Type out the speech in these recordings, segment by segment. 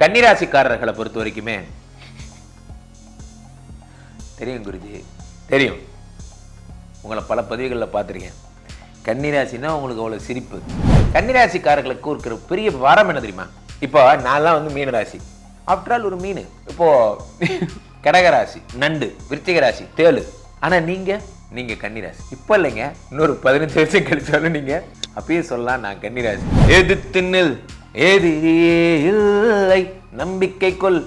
கன்னிராசிக்காரர்களை பொறுத்த வரைக்குமே தெரியும் குருஜி தெரியும். உங்களை பல பதவிகளில் பார்த்துருக்கேன். கன்னிராசினா உங்களுக்கு அவ்வளோ சிரிப்பு. கன்னிராசிக்காரர்களுக்கு இருக்கிற பெரிய வரம் என்ன தெரியுமா? இப்போ நான்லாம் வந்து மீன ராசி ஆஃப்டர் ஆல் ஒரு மீன். இப்போ கடகராசி நண்டு விருச்சிக ராசி தேளு. ஆனால் நீங்கள் நீங்கள் கன்னிராசி. இப்போ இல்லைங்க. இன்னொரு பதினஞ்சு வருஷம் கழிச்சாலும் நீங்கள் அப்பயே சொல்லலாம் நான் கன்னிராசி. எது திண்ணில் ஏது இல்லை. நம்பிக்கை கொள்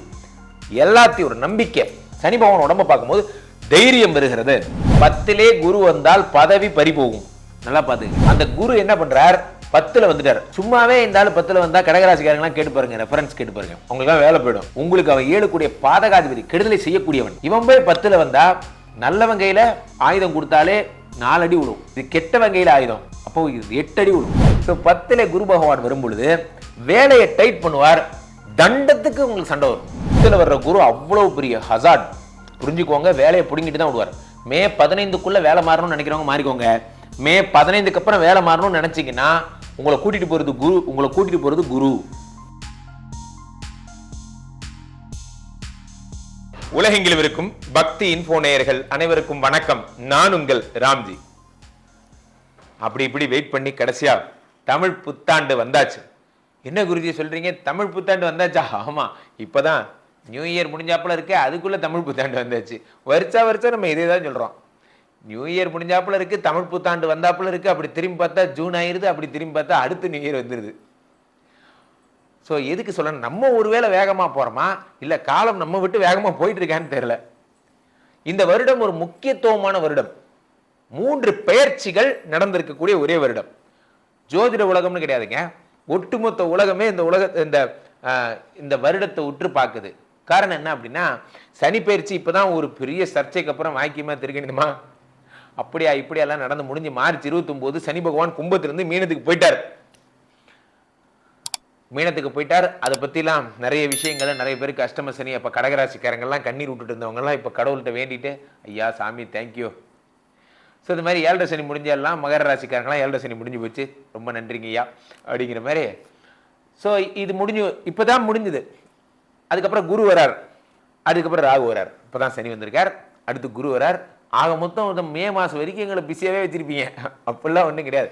எல்லாத்தையும் ஒரு நம்பிக்கை. சனி பகவான் உடம்ப பார்க்கும்போது தைரியம் வருகிறது. பத்திலே குரு வந்தால் பதவி பறி போகும். நல்லா பார்த்து அந்த குரு என்ன பண்றார்? பத்துல வந்துட்டார். சும்மாவே இந்த ஆள் பத்துல வந்தா கடகராசிக்காரங்களாம் கேட்டு பாருங்க ரெஃபரன்ஸ் கேட்டு பாருங்க. உங்களுக்கு வேலை போயிடும். உங்களுக்கு அவன் ஏழுக்கூடிய பாதகாதிபதி கெடுதலை செய்யக்கூடியவன். இவன் போய் பத்துல வந்தா நல்லவன் கையில ஆயுதம் கொடுத்தாலே நாலடி விடும் இது கெட்ட வகையில் ஆயுதம். அப்போ இது எட்டு அடி விடும் ஸோ பத்துல குரு பகவான் வரும்பொழுது வேலையை டைட் பண்ணுவார். தண்டத்துக்கு உங்களுக்கு சண்டை வரும். பத்துல வர்ற குரு அவ்வளோ பெரிய ஹசார்ட் புரிஞ்சுக்கோங்க வேலையை பிடுங்கிட்டு தான் விடுவார் மே பதினைந்துக்குள்ளே வேலை மாறணும்னு நினைக்கிறவங்க மாறிக்கோங்க. மே பதினைந்துக்கு அப்புறம் வேலை மாறணும்னு நினச்சிங்கன்னா உங்களை கூட்டிகிட்டு போகிறது குரு உங்களை கூட்டிகிட்டு போகிறது குரு. உலகெங்கிலும் இருக்கும் பக்தி இன்போ நேயர்கள் அனைவருக்கும் வணக்கம். நான் உங்கள் ராம்ஜி. அப்படி இப்படி வெயிட் பண்ணி கடைசியா தமிழ் புத்தாண்டு வந்தாச்சு. என்ன குருஜி சொல்றீங்க? தமிழ் புத்தாண்டு வந்தாச்சா? ஆமா. இப்பதான் நியூ இயர் முடிஞ்சாப்புல இருக்கு அதுக்குள்ள தமிழ் புத்தாண்டு வந்தாச்சு. வருஷா வருஷம் நம்ம இதே தான் சொல்றோம். நியூ இயர் முடிஞ்சாப்புல இருக்கு தமிழ் புத்தாண்டு வந்தாப்புல இருக்கு அப்படி திரும்பி பார்த்தா ஜூன் ஆயிருது அப்படி திரும்பி பார்த்தா அடுத்து நியூ இயர் வந்துருது. ஸோ எதுக்கு சொல்லணும்? நம்ம ஒருவேளை வேகமாக போகிறோமா இல்லை காலம் நம்ம விட்டு வேகமாக போயிட்டு இருக்கான்னு தெரியல. இந்த வருடம் ஒரு முக்கியத்துவமான வருடம். மூன்று பெயர்ச்சிகள் நடந்திருக்கக்கூடிய ஒரே வருடம். ஜோதிட உலகம்னு கிடையாதுங்க. ஒட்டுமொத்த உலகமே இந்த உலக இந்த இந்த வருடத்தை உற்று பார்க்குது. காரணம் என்ன அப்படின்னா சனி பயிற்சி இப்போ தான் ஒரு பெரிய சர்ச்சைக்கு அப்புறம் வாக்கியமாக திருக்கணுமா அப்படியா இப்படியெல்லாம் நடந்து முடிஞ்சு மார்ச் இருபத்தொம்போது சனி பகவான் கும்பத்திலிருந்து மீனத்துக்கு போயிட்டார். மீனத்துக்கு போயிட்டார். அதை பற்றிலாம் நிறைய விஷயங்களை நிறைய பேருக்கு அஷ்டம சனி அப்போ கடகராசிக்காரங்கள்லாம் கண்ணீர் விட்டுட்டு இருந்தவங்கலாம் இப்போ கடவுள்கிட்ட வேண்டிட்டு ஐயா சாமி தேங்க்யூ ஸோ இது மாதிரி ஏழரை சனி முடிஞ்செல்லாம் மகர ராசிக்காரங்களாம் ஏழரை சனி முடிஞ்சு போச்சு. ரொம்ப நன்றிங்க ஐயா அப்படிங்கிற மாதிரி. ஸோ இது முடிஞ்சு இப்போ தான் முடிஞ்சுது. அதுக்கப்புறம் குரு வரார். அதுக்கப்புறம் ராகு வரார். இப்போ தான் சனி வந்திருக்கார். அடுத்து குரு வரார். ஆக மொத்தம் மே மாதம் வரைக்கும் எங்களை பிஸியாகவே வச்சுருப்பீங்க. அப்படிலாம் ஒன்றும் கிடையாது.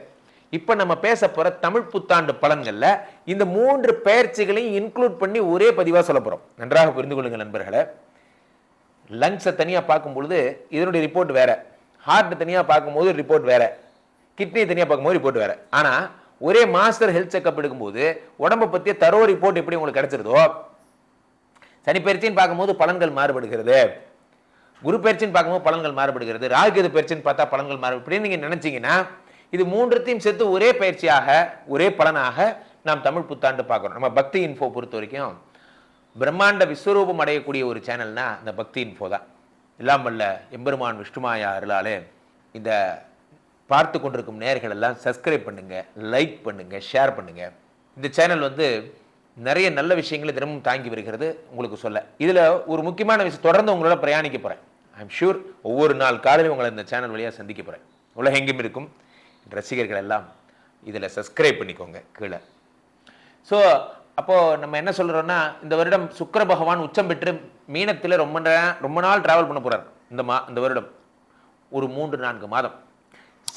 இப்போ நம்ம பேச போகிற தமிழ் புத்தாண்டு பலன்களில் இந்த மூன்று பெயர்ச்சிகளையும் இன்க்ளூட் பண்ணி ஒரே பதிவாக சொல்ல போகிறோம் நன்றாக புரிந்து கொள்ளுங்கள் நண்பர்களை. லங்ஸை தனியாக பார்க்கும் பொழுது இதனுடைய ரிப்போர்ட் வேறு. ஹார்ட் தனியாக பார்க்கும்போது ரிப்போர்ட் வேறு. கிட்னி தனியாக பார்க்கும்போது ரிப்போர்ட் வேறு. ஆனால் ஒரே மாஸ்டர் ஹெல்த் செக்அப் எடுக்கும்போது உடம்பை பற்றிய தரோ ரிப்போர்ட் எப்படி உங்களுக்கு கிடச்சிருதோ சனிப்பயிற்சின்னு பார்க்கும்போது பலன்கள் மாறுபடுகிறது. குரு பயிற்சின்னு பார்க்கும்போது பலன்கள் மாறுபடுகிறது. ராகுகேது பயிற்சின்னு பார்த்தா பலன்கள் மாறு இப்படின்னு நீங்கள் நினச்சிங்கன்னா இது மூன்றுத்தையும் சேர்த்து ஒரே பயிற்சியாக ஒரே பலனாக நாம் தமிழ் புத்தாண்டு பார்க்குறோம். நம்ம பக்தி இன்ஃபோ பொறுத்த வரைக்கும் பிரம்மாண்ட விஸ்வரூபம் அடையக்கூடிய ஒரு சேனல்னா இந்த பக்தி இன்ஃபோ தான். எல்லாம் வல்ல எம்பெருமான் விஷ்ணுமாயா அருளாலே இந்த பார்த்து கொண்டிருக்கும் நேர்கள் எல்லாம் சப்ஸ்கிரைப் பண்ணுங்கள் லைக் பண்ணுங்கள் ஷேர் பண்ணுங்கள் இந்த சேனல் வந்து நிறைய நல்ல விஷயங்களை தினமும் தாங்கி வருகிறது உங்களுக்கு சொல்ல. இதில் ஒரு முக்கியமான விஷயம் தொடர்ந்து உங்களோட பிரயாணிக்க போகிறேன் ஐம் ஷூர் ஒவ்வொரு நாள் காலையிலும் உங்களை இந்த சேனல் வழியாக சந்திக்க போகிறேன் உலகெங்கும் இருக்கும். ரசிகர்கள் எல்லாம் இதில் சப்ஸ்கிரைப் பண்ணிக்கோங்க கீழே. ஸோ அப்போது நம்ம என்ன சொல்கிறோன்னா இந்த வருடம் சுக்கிர பகவான் உச்சம் பெற்று மீனத்தில் ரொம்ப ரொம்ப நாள் ட்ராவல் பண்ண போகிறார் இந்த மா இந்த வருடம். ஒரு மூன்று நான்கு மாதம்.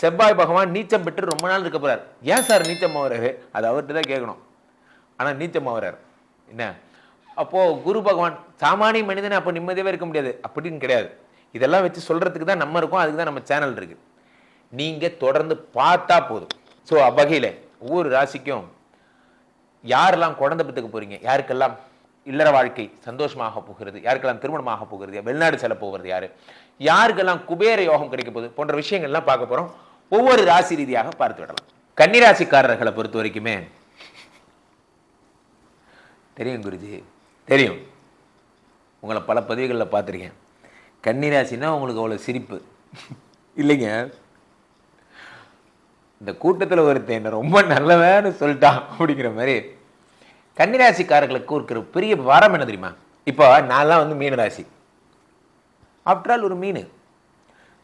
செவ்வாய் பகவான் நீச்சம் பெற்று ரொம்ப நாள் இருக்க போகிறார் ஏன் சார் நீச்சம் ஆகிறாரு அது அவர்கிட்ட தான் கேட்கணும். ஆனால் நீச்சம் ஆகிறார் என்ன? அப்போது குரு பகவான் சாமானிய மனிதனை அப்போ நிம்மதியாகவே இருக்க முடியாது. அப்படின்னு கிடையாது. இதெல்லாம் வச்சு சொல்கிறதுக்கு தான் நம்ம இருக்கோம். அதுக்கு தான் நம்ம சேனல் இருக்குது நீங்கள் தொடர்ந்து பார்த்தா போதும். ஸோ அவ்வகையில் ஒவ்வொரு ராசிக்கும் யாரெல்லாம் குழந்தை பத்துக்கு போறீங்க? யாருக்கெல்லாம் இல்லற வாழ்க்கை சந்தோஷமாக போகிறது? யாருக்கெல்லாம் திருமணமாக போகிறது? வெளிநாடு செல்ல போகிறது யார்? யாருக்கெல்லாம் குபேர யோகம் கிடைக்க போகுது? போன்ற விஷயங்கள்லாம் பார்க்க போகிறோம் ஒவ்வொரு ராசி ரீதியாக பார்த்து விடலாம். கன்னிராசிக்காரர்களை பொறுத்த வரைக்குமே தெரியும் குருஜி. தெரியும். உங்களை பல பதிவுகளில் பார்த்துருக்கேன். கன்னிராசின்னா உங்களுக்கு அவ்வளோ சிரிப்பு. இல்லைங்க. இந்த கூட்டத்தில் ஒருத்தன் என்ன ரொம்ப நல்லவன்னு சொல்லிட்டான் அப்படிங்கிற மாதிரி கன்னிராசிக்காரர்களுக்கு இருக்கிற பெரிய வரம் என்ன தெரியுமா? இப்போ நான்லாம் வந்து மீன ராசி ஆஃப்டர் ஆல் ஒரு மீன்.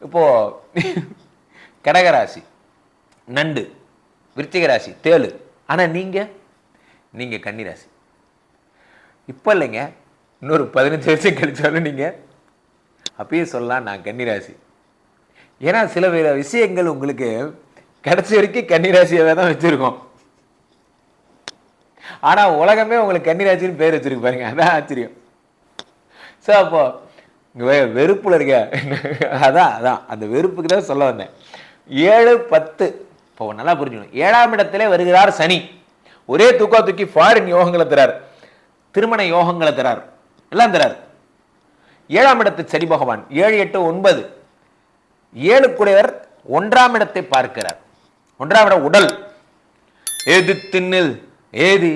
இப்போது கடகராசி நண்டு விருச்சிக ராசி தேளு. ஆனால் நீங்கள் நீங்கள் கன்னிராசி. இப்போ இல்லைங்க. இன்னொரு பதினஞ்சு வருஷம் கழிச்சாலும் நீங்கள் அப்பயே சொல்லலாம் நான் கன்னிராசி. ஏன்னா சில விஷயங்கள் உங்களுக்கு கடைசி வரைக்கும் கன்னிராசியாவே தான் வச்சுருக்கோம். ஆனால் உலகமே உங்களுக்கு கன்னிராசின்னு பேர் வச்சுருக்கு பாருங்க. அதான் ஆச்சரியம். ஸோ அப்போ வெறுப்பில் இருக்க. அதான் அதான். அந்த வெறுப்புக்கு தான் சொல்ல வந்தேன். ஏழு பத்து. இப்போ நல்லா புரிஞ்சுக்கணும். ஏழாம் இடத்திலே வருகிறார் சனி. ஒரே தூக்கா தூக்கி ஃபாரின் யோகங்களை தரார். திருமண யோகங்களை தரார். எல்லாம் தரார். ஏழாம் இடத்து சனி பகவான். ஏழு எட்டு ஒன்பது. ஏழு குடையவர் ஒன்றாம் இடத்தை பார்க்கிறார். ஒன்றாவிட உடல். ஏது திண்ணில் ஏது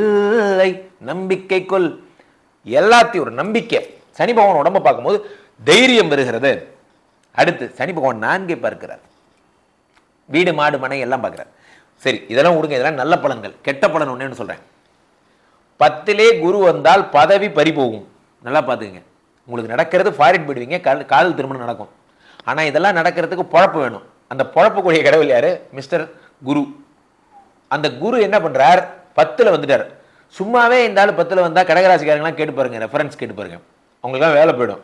இல்லை நம்பிக்கை கொள் எல்லாத்தையும் ஒரு நம்பிக்கை. சனி பகவான் உடம்ப பார்க்கும்போது தைரியம் வருகிறது. அடுத்து சனி பகவான் நான்கை பார்க்கிறார். வீடு மாடு மனை எல்லாம் பார்க்கிறார். சரி இதெல்லாம் விடுங்க இதெல்லாம் நல்ல பலன்கள். கெட்ட பலன் ஒன்று சொல்கிறேன் பத்திலே குரு வந்தால் பதவி பறி போகும். நல்லா பார்த்துக்குங்க. உங்களுக்கு நடக்கிறது ஃபாரின் போயிடுவீங்க கால் காதல் திருமணம் நடக்கும். ஆனால் இதெல்லாம் நடக்கிறதுக்கு பொழப்பு வேணும். அந்த புழப்பக்கூடிய கடவுள் யாரு? மிஸ்டர் குரு. அந்த குரு என்ன பண்ணுறார் பத்தில் வந்துட்டார். சும்மாவே இந்த ஆள் பத்தில் வந்தால் கடகராசிக்காரங்களாம் கேட்டு பாருங்க ரெஃபரன்ஸ் கேட்டு பாருங்க. அவங்களுக்குலாம் வேலை போயிடும்.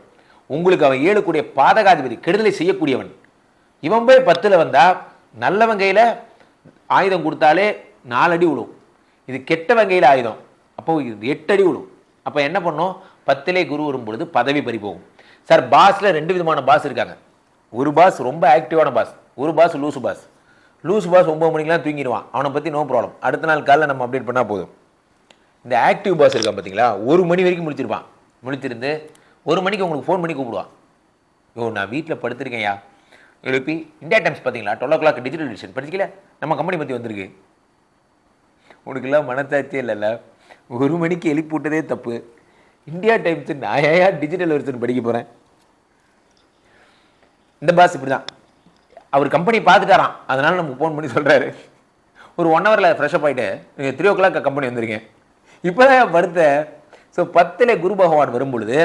உங்களுக்கு அவன் ஏழுக்கூடிய பாதகாதிபதி கெடுதலை செய்யக்கூடியவன். இவன் போய் பத்தில் வந்தால் நல்லவன் கையில் ஆயுதம் கொடுத்தாலே நாலடி விழும். இது கெட்டவன் கையில் ஆயுதம். அப்போ இது எட்டு அடி விழும். அப்போ என்ன பண்ணும்? பத்திலே குரு வரும் பொழுது பதவி பறி போகும் சார் பாஸில் ரெண்டு விதமான பாஸ் இருக்காங்க. ஒரு பாஸ் ரொம்ப ஆக்டிவான பாஸ் ஒரு பாஸ் லூசு பாஸ். லூசு பாஸ் ஒம்பது மணிக்கெல்லாம் தூங்கிடுவான். அவனை பற்றி நோ ப்ராப்ளம் அடுத்த நாள் காலைல நம்ம அப்டேட் பண்ணால் போதும். இந்த ஆக்டிவ் பாஸ் இருக்கான் பார்த்தீங்களா ஒரு மணி வரைக்கும் முடிச்சிருப்பான் முடிச்சிருந்து ஒரு மணிக்கு உங்களுக்கு ஃபோன் பண்ணி கூப்பிடுவான். யோ நான் வீட்டில் படுத்திருக்கேன்யா எழுப்பி இந்தியா டைம்ஸ் பார்த்தீங்களா twelve o'clock digital edition படிச்சிக்கல? நம்ம கம்பெனி பற்றி வந்திருக்கு. உனக்கெல்லாம் மனத்தாச்சே இல்லைல்ல. ஒரு மணிக்கு எழுப்பி விட்டதே தப்பு. இந்தியா டைம்ஸ் நான் ஏன் டிஜிட்டல் வெர்ஷன் படிக்க போகிறேன் இந்த பாஸ் இப்படி தான் அவர் கம்பெனி பார்த்துட்டாராம். அதனால நமக்கு ஃபோன் பண்ணி சொல்கிறாரு ஒரு ஒன் ஹவரில் ஃப்ரெஷ்அப் ஆகிட்டு நீங்கள் த்ரீ ஓ கிளாக் கம்பெனி வந்திருக்கேன் இப்போ தான் வருத்த ஸோ பத்தில் குரு பகவான் வரும்பொழுது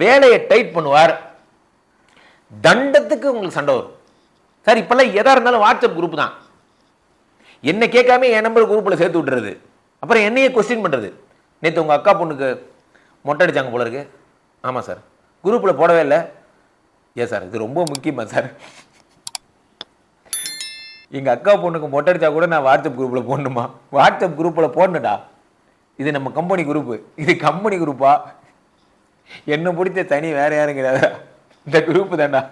வேலையை டைட் பண்ணுவார். தண்டத்துக்கு உங்களுக்கு சண்டை வரும். சார் இப்போல்லாம் எதாக இருந்தாலும் வாட்ஸ்அப் குரூப் தான். என்னை கேட்காம என் நம்பர் குரூப்பில் சேர்த்து விட்டுறது. அப்புறம் என்னையே கொஸ்டின் பண்ணுறது நேற்று உங்கள் அக்கா பொண்ணுக்கு மொட்டை அடிச்சாங்க போல இருக்கு. ஆமாம் சார் குரூப்பில் போடவே இல்லை. ஏன் சார் இது ரொம்ப முக்கியமாக சார் எங்கள் அக்கா பொண்ணுக்கு மொட்டை அடித்தா கூட நான் வாட்ஸ்அப் குரூப்பில் போடணுமா? வாட்ஸ்அப் குரூப்பில் போடணுடா இது நம்ம கம்பெனி குரூப்பு இது கம்பெனி குரூப்பா என்ன பிடிச்ச தனி வேற யாரும் கிடையாது இந்த குரூப்பு தான்டா.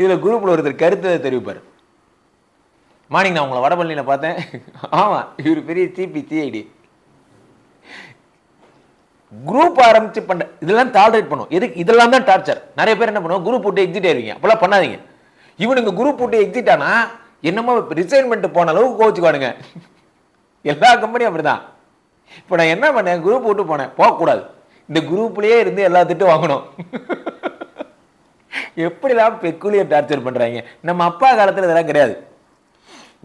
இதில் குரூப்பில் ஒருத்தர் கருத்தை தெரிவிப்பார். மார்னிங் நான் உங்களை வடபழனியில் பார்த்தேன். ஆமாம் இவர் பெரிய சிபி சிஐடி. குரூப் ஆரம்பிச்சு பண்ண இதெல்லாம் டாலரேட் பண்ணும். எதுக்கு? இதெல்லாம் தான் டார்ச்சர் நிறைய பேர் என்ன பண்ணுவோம் குரூப் விட்டு எக்ஸிட் ஆயிருவீங்க. அப்பெல்லாம் பண்ணாதீங்க. இவனுங்க குரூப் விட்டு எக்ஸிட் ஆனால் என்னமோ ரிசைன்மெண்ட் போன அளவுக்கு கோச்சுக்குவானுங்க. எல்லா கம்பெனியும் அப்படிதான். இப்போ நான் என்ன பண்ணேன்? குரூப் விட்டு போனேன். போகக்கூடாது. இந்த குரூப்லேயே இருந்து எல்லா திட்டம் வாங்கணும். எப்படிலாம் பெக்குலியர் டார்ச்சர் பண்ணுறாங்க நம்ம அப்பா காலத்தில் இதெல்லாம் கிடையாது.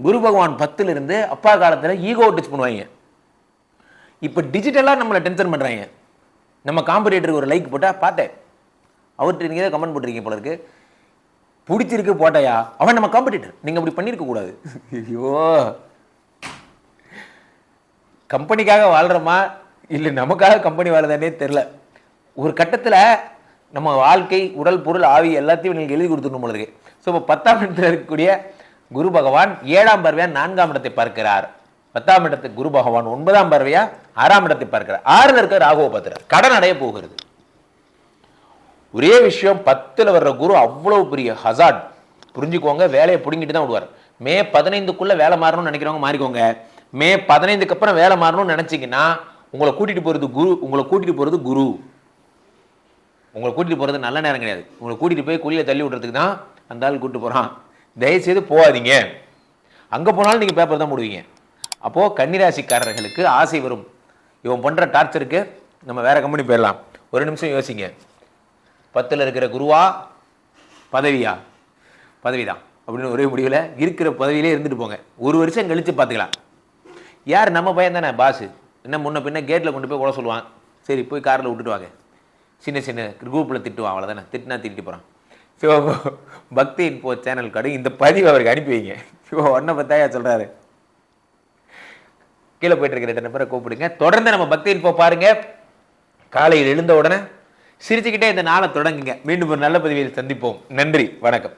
குரு பகவான் பத்துல இருந்து அப்பா காலத்தில் ஈகோ டச் பண்ணுவாங்க. இப்போ டிஜிட்டலாக நம்மளை டென்ஷன் பண்ணுறாங்க நம்ம காம்படிட்டருக்கு ஒரு லைக் போட்டால் பார்த்தேன். அவர்கிட்ட நீங்கள் கமெண்ட் போட்டிருக்கீங்க போல இருக்குது பிடிச்சிருக்கு போட்டாயா? அவன் நம்ம காம்படிட்டர் நீங்கள் அப்படி பண்ணியிருக்க கூடாது. ஐயோ. கம்பெனிக்காக வாழ்கிறோமா இல்லை நமக்காக கம்பெனி வாழுதானே தெரில ஒரு கட்டத்தில் நம்ம வாழ்க்கை உடல் பொருள் ஆவி எல்லாத்தையும் நீங்கள் எழுதி கொடுத்துடணும் போல இருக்கு. ஸோ இப்போ பத்தாம் இடத்துல இருக்கக்கூடிய குரு பகவான் ஏழாம் பார்வையா நான்காம் இடத்தை பார்க்கிறார். பத்தாம் இடத்துக்கு குரு பகவான் ஒன்பதாம் பார்வையா ஆறாம் இடத்தை பார்க்கிறார். ஆறுல இருக்க ராகுவை பார்க்கிறார். கடன் அடைய போகிறது. ஒரே விஷயம் பத்தில் வர்ற குரு அவ்வளோ பெரிய ஹசாட் புரிஞ்சுக்கோங்க வேலையை பிடுங்கிட்டு தான் விடுவார். மே பதினைந்துக்குள்ளே வேலை மாறணும்னு நினைக்கிறவங்க மாறிக்கோங்க. மே பதினைந்துக்கு அப்புறம் வேலை மாறணும்னு நினச்சிங்கன்னா உங்களை கூட்டிகிட்டு போகிறது குரு உங்களை கூட்டிகிட்டு போகிறது குரு. உங்களை கூட்டிட்டு போகிறது நல்ல நேரம் கிடையாது. உங்களை கூட்டிகிட்டு போய் குழியில தள்ளி விடுறதுக்கு தான் அந்த ஆள் கூப்பிட்டு போகிறான் தயவுசெய்து போகாதீங்க. அங்கே போனாலும் நீங்கள் பேப்பர் தான் போடுவீங்க. அப்போது கன்னிராசிக்காரர்களுக்கு ஆசை வரும். இவன் பண்ணுற டார்ச்சருக்கு நம்ம வேறு கம்பெனி போயிடலாம். ஒரு நிமிஷம் யோசிங்க. பத்தில் இருக்கிற குருவா? பதவியா? பதவி தான் அப்படின்னு ஒரே முடிவில் இருக்கிற பதவியிலே இருந்துட்டு போங்க. ஒரு வருஷம் கழித்து பார்த்துக்கலாம். யார் நம்ம பையன் தானே பாஸு என்ன முன்ன பின்ன கேட்டில் கொண்டு போய் கூட சொல்லுவான். சரி போய் காரில் விட்டுட்டு வாங்க. சின்ன சின்ன குரூப்பில் திட்டுவான் அவ்வளோதானே திட்டினா திட்டிட்டு போகிறான் ஸோ பக்தி இன்போ சேனல் கார்டு இந்த பதிவு அவருக்கு அனுப்பி வைங்க. ஸோ ஒன்றை பத்தாயா சொல்கிறாரு கீழே போயிட்டு இருக்கிற ரெண்டு பேரை கூப்பிடுங்க. தொடர்ந்து நம்ம பக்தி இன்போ பாருங்கள் காலையில் எழுந்த உடனே சிரிச்சுக்கிட்டே இந்த நாளை தொடங்குங்க. மீண்டும் ஒரு நல்ல பதிவில் சந்திப்போம். நன்றி. வணக்கம்.